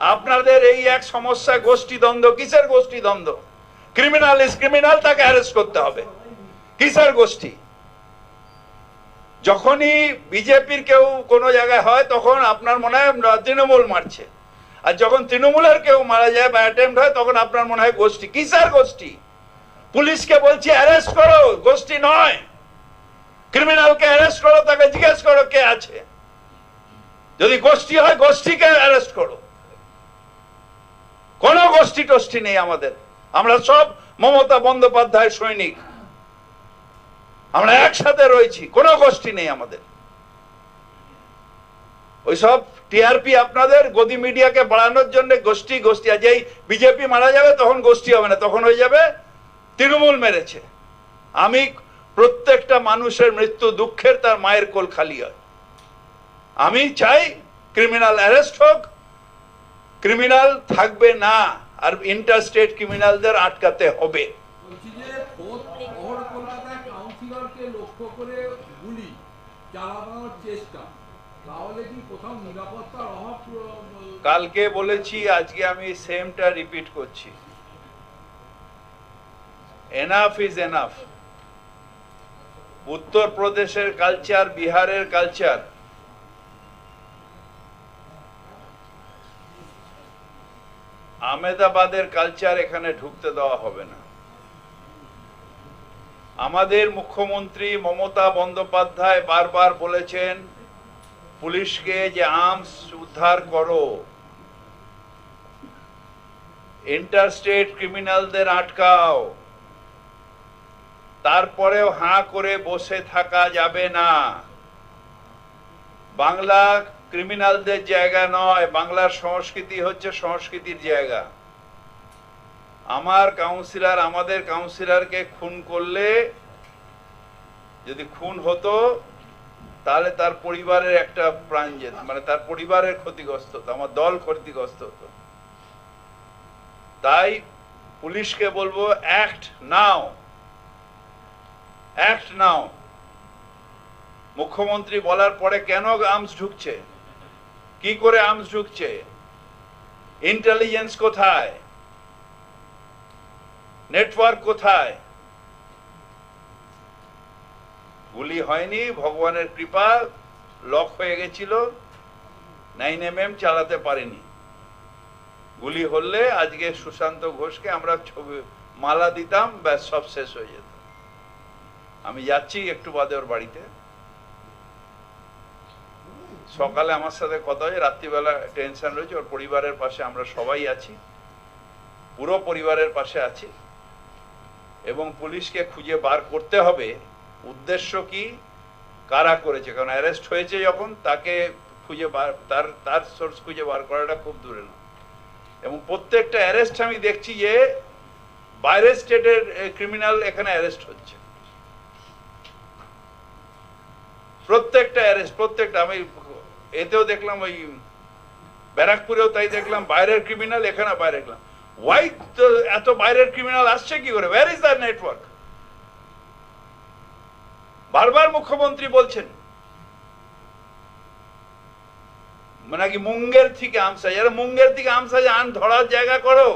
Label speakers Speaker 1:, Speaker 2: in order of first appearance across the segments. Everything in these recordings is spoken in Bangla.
Speaker 1: আপনাদের এই এক সমস্যা, গোষ্ঠী দ্বন্দ্ব, কিসের গোষ্ঠী দ্বন্দ্ব? ক্রিমিনাল ইজ ক্রিমিনাল তাকে অ্যারেস্ট করতে হবে। কিসের গোষ্ঠী? যখনই বিজেপির কেউ কোনো জায়গায় হয়, তখন আপনার মনে হয় তৃণমূল মারছে। আর যখন তৃণমূলের কেউ মারা যায় বা অ্যাটেম্প হয়, তখন আপনার মনে হয় গোষ্ঠী। কিসের গোষ্ঠী? পুলিশকে বলছি অ্যারেস্ট করো, গোষ্ঠী নয়। ক্রিমিনালকে অ্যারেস্ট করো, তাকে জিজ্ঞেস করো কে আছে। যদি গোষ্ঠী হয়, গোষ্ঠীকে অ্যারেস্ট করো। কোনো গোষ্ঠী টোষ্ঠী নেই আমাদের। আমরা সব মমতা বন্দ্যোপাধ্যায় সৈনিক। আমরা একসাথে রয়েছি, কোনো গোষ্ঠী নেই আমাদের। ওই ওইসব টিআরপি আপনাদের, গদি মিডিয়াকে বাড়ানোর জন্য গোষ্ঠী গোষ্ঠী, আর যেই বিজেপি মারা যাবে তখন গোষ্ঠী হবে না, তখন হয়ে যাবে তৃণমূল মেরেছে। আমি প্রত্যেকটা মানুষের মৃত্যু দুঃখের তার মায়ের কোল খালি হয়। আমি চাই ক্রিমিনাল অ্যারেস্ট হোক ক্রিমিনাল থাকবে না আর ইন্টারস্টেট ক্রিমিনালদের আটকাতে হবে। কালকে বলেছি আজকে আমি সেমটা রিপিট করছি। এনাফ ইজ এনাফ উত্তরপ্রদেশের কালচার বিহারের কালচার আহমেদাবাদের কালচার এখানে ঢুকতে দেওয়া হবে না। আমাদের মুখ্যমন্ত্রী মমতা বন্দ্যোপাধ্যায় বারবার বলেছেন, পুলিশকে যে আর্মস উদ্ধার করো। ইন্টারস্টেট ক্রিমিনালদের আটকাও। তারপরেও হাঁ করে বসে থাকা যাবে না। বাংলা ক্রিমিনালদের জায়গা নয়, বাংলার সংস্কৃতি হচ্ছে সংস্কৃতির জায়গা। আমার কাউন্সিলর আমাদের কাউন্সিলরকে খুন করলে, যদি খুন হতো, তাহলে তার পরিবারের একটা প্রাণ যেত মানে তার পরিবারের ক্ষতিগ্রস্ত হতো, আমার দল ক্ষতিগ্রস্ত হতো। তাই পুলিশকে বলব অ্যাক্ট নাও অ্যাক্ট নাও মুখ্যমন্ত্রী বলার পরে কেন আর্মস ঢুকছে? কি করে আম ঢুকছে ইন্টেলিজেন্স কোথায়? নেটওয়ার্ক কোথায়? গুলি হয়নি, ভগবানের কৃপা লক হয়ে গেছিল নাইন এম এম চালাতে পারেনি। গুলি হলে আজকে সুশান্ত ঘোষকে আমরা ছবি, মালা দিতাম, ব্যাস সব শেষ হয়ে যেত। আমি যাচ্ছি একটু বাদে ওর বাড়িতে। সকালে আমার সাথে কথা হয়েছে রাত্রিবেলা টেনশন রয়েছে, ওর পরিবারের পাশে আমরা সবাই আছি, পুরো পরিবারের পাশে আছি। এবং পুলিশকে খুঁজে বার করতে হবে, উদ্দেশ্য কি, কারা করেছে? কারণ অ্যারেস্ট হয়েছে যখন, তাকে খুঁজে বার, তার তার সোর্স খুঁজে বার করাটা খুব দূরে না। এবং প্রত্যেকটা অ্যারেস্ট আমি দেখছি যে, বাইরের স্টেটের ক্রিমিনাল এখানে অ্যারেস্ট হচ্ছে। প্রত্যেকটা অ্যারেস্ট প্রত্যেকটা, আমি এতেও দেখলাম ওই ব্যারাকপুরেও তাই দেখলাম, বাইরের ক্রিমিনাল এখানে বাইরে দেখলাম। ওয়াই তো এত বাইরের ক্রিমিনাল আসছে কি করে? ওয়ার ইজ দ্য নেটওয়ার্ক বারবার মুখ্যমন্ত্রী বলছেন মানে কি মুঙ্গের থেকে আমসা যারা মুঙ্গের থেকে আমসা আন ধরার জায়গা করো।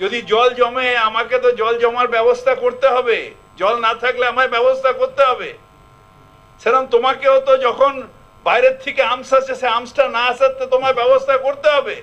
Speaker 1: যদি জল জমে, আমাকে তো জল জমার ব্যবস্থা করতে হবে। জল না থাকলে আমায় ব্যবস্থা করতে হবে। সেরকম তোমাকেও তো যখন বাইরের থেকে আমস আসছে সে আমসটা না আসার তো তোমায় ব্যবস্থা করতে হবে।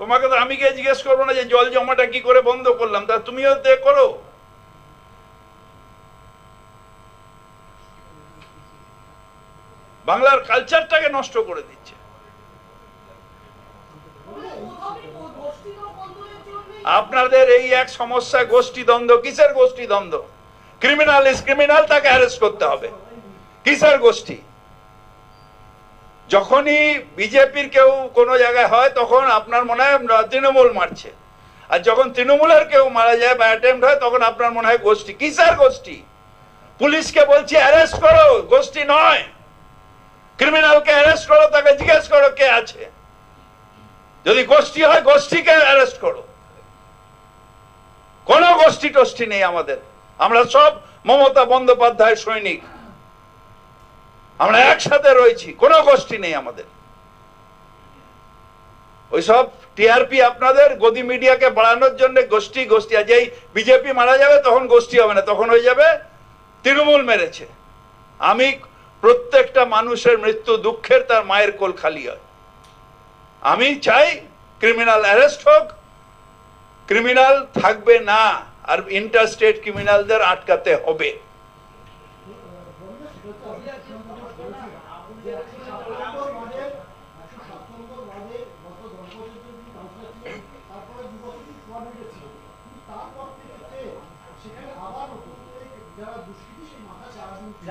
Speaker 1: তোমাকে তো আমি গিয়ে জিজ্ঞেস করব না যে জল জমাটা কি করে বন্ধ করলাম, তা তুমিও করো। বাংলার কালচারটাকে নষ্ট করে দিচ্ছে। আপনাদের এই এক সমস্যা, গোষ্ঠী দ্বন্দ্ব, কিসের গোষ্ঠী দ্বন্দ্ব? ক্রিমিনাল ইজ ক্রিমিনাল তাকে অ্যারেস্ট করতে হবে। কিসের গোষ্ঠী? যখনই বিজেপির কেউ কোনো জায়গায় হয়, তখন আপনার মনে হয় তৃণমূল মারছে। আর যখন তৃণমূলের কেউ মারা যায় বা অ্যাটেম্প হয়, তখন আপনার মনে হয় গোষ্ঠী। কিসের গোষ্ঠী? পুলিশকে বলছি অ্যারেস্ট করো, গোষ্ঠী নয়। ক্রিমিনালকে অ্যারেস্ট করো, তাকে জিজ্ঞেস করো কে আছে। যদি গোষ্ঠী হয়, গোষ্ঠীকে অ্যারেস্ট করো। কোনো গোষ্ঠী টোষ্ঠী নেই আমাদের। আমরা সব মমতা বন্দ্যোপাধ্যায় সৈনিক। আমরা একসাথে রয়েছি, কোনো গোষ্ঠী নেই আমাদের। ওই ওইসব টিআরপি আপনাদের, গদি মিডিয়াকে বাড়ানোর জন্য গোষ্ঠী গোষ্ঠী, আর যেই বিজেপি মারা যাবে তখন গোষ্ঠী হবে না, তখন হয়ে যাবে তৃণমূল মেরেছে। আমি প্রত্যেকটা মানুষের মৃত্যু দুঃখের তার মায়ের কোল খালি হয়। আমি চাই ক্রিমিনাল অ্যারেস্ট হোক ক্রিমিনাল থাকবে না, আর ইন্টারস্টেট ক্রিমিনালদের আটকাতে হবে।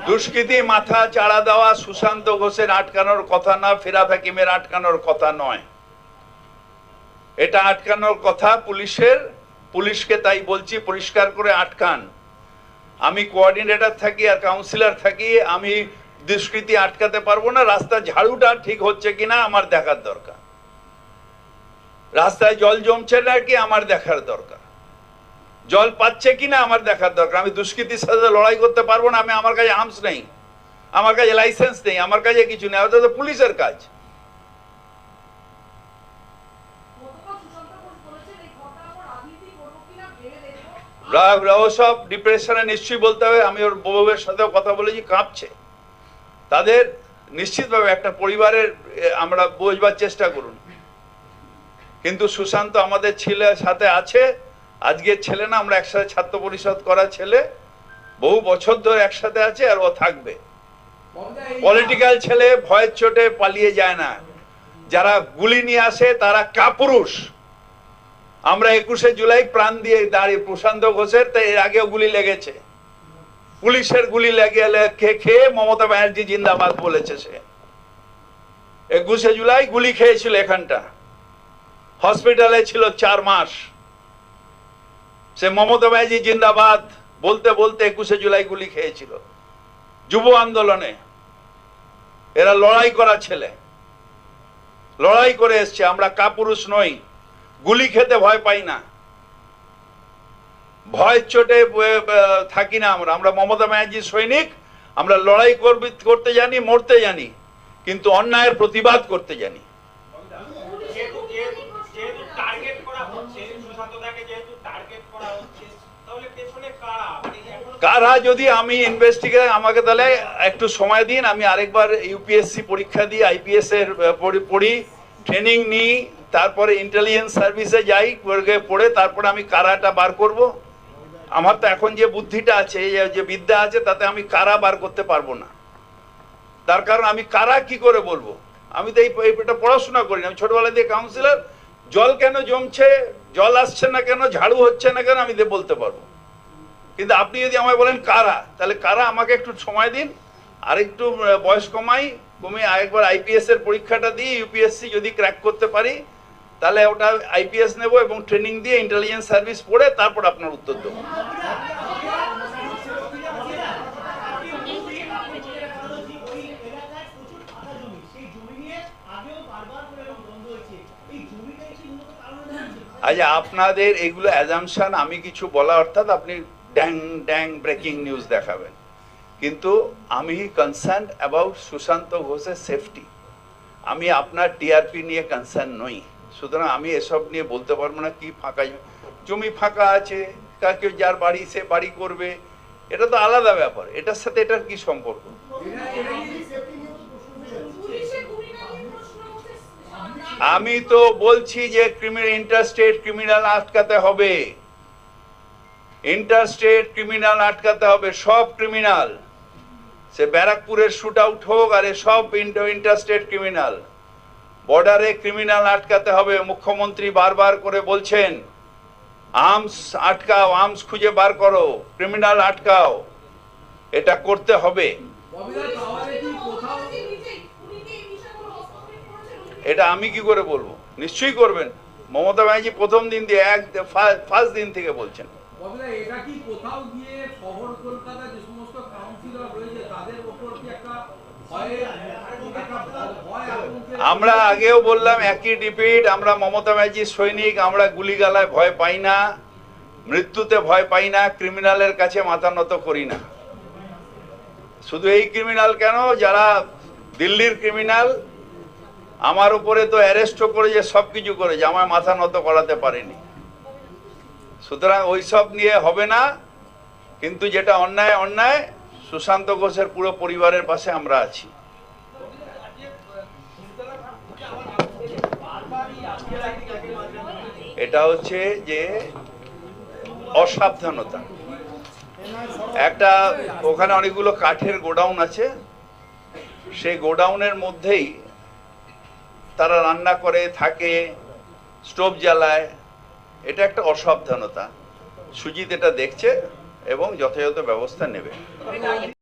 Speaker 1: দুষ্কৃতি, মাথা চাড়া দেওয়া, সুশান্ত ঘোষের আটকানোর কথা না ফিরাদ হাকিমের আটকানোর কথা নয়। এটা আটকানোর কথা পুলিশের, পুলিশকে তাই বলছি পরিষ্কার করে আটকান। আমি কোঅর্ডিনেটর থাকি আর কাউন্সিলর থাকি, আমি দুষ্কৃতি আটকাতে পারব না রাস্তা ঝাড়ুটা ঠিক হচ্ছে কিনা আমার দেখার দরকার। রাস্তায় জল জমছে নাকি আমার দেখার দরকার? জল পাচ্ছে কিনা আমার দেখার দরকার। আমি দুষ্কৃতির সাথে লড়াই করতে পারব না আমি আমার কাছে আর্মস নেই। আমার কাছে লাইসেন্স নেই আমার কাছে কিছু নেই তো পুলিশের কাজ। ওসব ডিপ্রেশনে নিশ্চয়ই বলতে হবে। আমি ওর বউয়ের সাথেও কথা বলেছি কাঁপছে। তাদের নিশ্চিতভাবে একটা পরিবারের আমরা বোঝবার চেষ্টা করুন। কিন্তু সুশান্ত আমাদের ছেলে সাথে আছে। আজকের ছেলে না, আমরা একসাথে ছাত্র পরিষদ করা ছেলে, বহু বছর ধরে একসাথে আছে আর ও থাকবে। পলিটিক্যাল ছেলে ভয়ের চোটে পালিয়ে যায় না। যারা গুলি নিয়ে আসে, তারা কাপুরুষ। আমরা একুশে জুলাই প্রাণ দিয়ে দাঁড়িয়ে প্রশান্ত ঘোষের তাই এর আগেও গুলি লেগেছে। পুলিশের গুলি লেগে খেয়ে, মমতা ব্যানার্জি জিন্দাবাদ বলেছে সে। একুশে জুলাই গুলি খেয়েছিল এখানটা। হসপিটালে ছিল চার মাস। সে মমতা ব্যানার্জি জিন্দাবাদ বলতে বলতে একুশে জুলাই গুলি খেয়েছিল। যুব আন্দোলনে। এরা লড়াই করা ছেলে। লড়াই করে এসছে, আমরা কাপুরুষ নই। গুলি খেতে ভয় পাই না। ভয় চোটে থাকি না আমরা। আমরা মমতা ব্যানার্জি সৈনিক, আমরা লড়াই করতে জানি, মরতে জানি, কিন্তু অন্যায়ের প্রতিবাদ করতে জানি।
Speaker 2: কারা
Speaker 1: যদি আমি ইনভেস্টিগেট আমাকে তাহলে একটু সময় দিন, আমি আরেকবার ইউপিএসসি পরীক্ষা দিই আইপিএস এর পড়ি- ট্রেনিং নিই, তারপরে ইন্টেলিজেন্স সার্ভিসে যাই, পড়ে- তারপরে আমি কারাটা বার করব। আমার তো এখন যে বুদ্ধিটা আছে যে- বিদ্যা আছে, তাতে আমি কারা বার করতে পারব না। তার কারণ আমি কারা কি করে বলব? আমি তো এই এটা পড়াশোনা করি আমি ছোটবেলা দিয়ে কাউন্সিলর জল কেন জমছে, জল আসছে না কেন, ঝাড়ু হচ্ছে না কেন, আমি বলতে পারব। কিন্তু আপনি যদি আমায় বলেন কারা, তাহলে কারা আমাকে একটু সময় দিন, আর একটু বয়স কমাই কমিয়ে আরেকবার আইপিএস এর পরীক্ষাটা দিয়ে ইউপিএসসি যদি ক্র্যাক করতে পারি, তাহলে ওটা আইপিএস নেব এবং ট্রেনিং দিয়ে ইন্টেলিজেন্স সার্ভিস পড়ে তারপর আপনার উত্তর দেবো। আচ্ছা আপনাদের এগুলো অ্যাজামশান আমি কিছু বলা অর্থাৎ আপনি ড্যাং ড্যাং ব্রেকিং নিউজ দেখাবেন। কিন্তু আমি কনসার্ন অ্যাবাউট সুশান্ত ঘোষের সেফটি আমি আপনার টিআরপি নিয়ে কনসার্ন নই। সুতরাং আমি এসব নিয়ে বলতে পারব না কি ফাঁকা জমি। ফাঁকা আছে, কাকে যার বাড়ি সে বাড়ি করবে। এটা তো আলাদা ব্যাপার। এটার সাথে এটার কি সম্পর্ক? আমি তো বলছি যে ক্রিমিনাল ইন্টারস্টেট ক্রিমিনাল আটকাতে হবে। ইন্টারস্টেট ক্রিমিনাল আটকাতে হবে, সব ক্রিমিনাল সে ব্যারাকপুরের শুট আউট হোক আর সব ইন্টারস্টেট ক্রিমিনাল বর্ডারে ক্রিমিনাল আটকাতে হবে, মুখ্যমন্ত্রী বারবার করে বলছেন আর্মস আটকাও আর্মস খুঁজে বার করো ক্রিমিনাল আটকাও। এটা করতে হবে। এটা আমি কি করে বলব? নিশ্চয়ই করবেন। মমতা ব্যানার্জি প্রথম দিন দিয়ে এক, ফার্স্ট দিন থেকে বলছেন।
Speaker 3: এটা কি কোথাও গিয়ে শহর কলকাতা যে সমস্ত কাউন্সিলর রয়েছে, তাদের ওপর কি একটা
Speaker 1: আমরা আগেও বললাম, একই ডিপিট আমরা মমতা ব্যানার্জির সৈনিক, আমরা গুলিগালায় ভয় পাই না, মৃত্যুতে ভয় পাই না ক্রিমিনালের কাছে মাথা নত করি না। শুধু এই ক্রিমিনাল কেন? যারা দিল্লির ক্রিমিনাল আমার উপরে তো অ্যারেস্টও করেছে সব কিছু করেছে আমার মাথা নত করাতে পারেনি। সুতরাং ওইসব নিয়ে হবে না, কিন্তু যেটা অন্যায় অন্যায়, সুশান্ত ঘোষের পুরো পরিবারের পাশে আমরা আছি। এটা হচ্ছে যে অসাবধানতা। একটা ওখানে অনেকগুলো কাঠের গোডাউন আছে, সেই গোডাউনের মধ্যেই তারা রান্না করে, থাকে, স্টোভ জ্বালায় এটা একটা অসাবধানতা। সুজিত এটা দেখছে এবং যথাযথ ব্যবস্থা নেবে।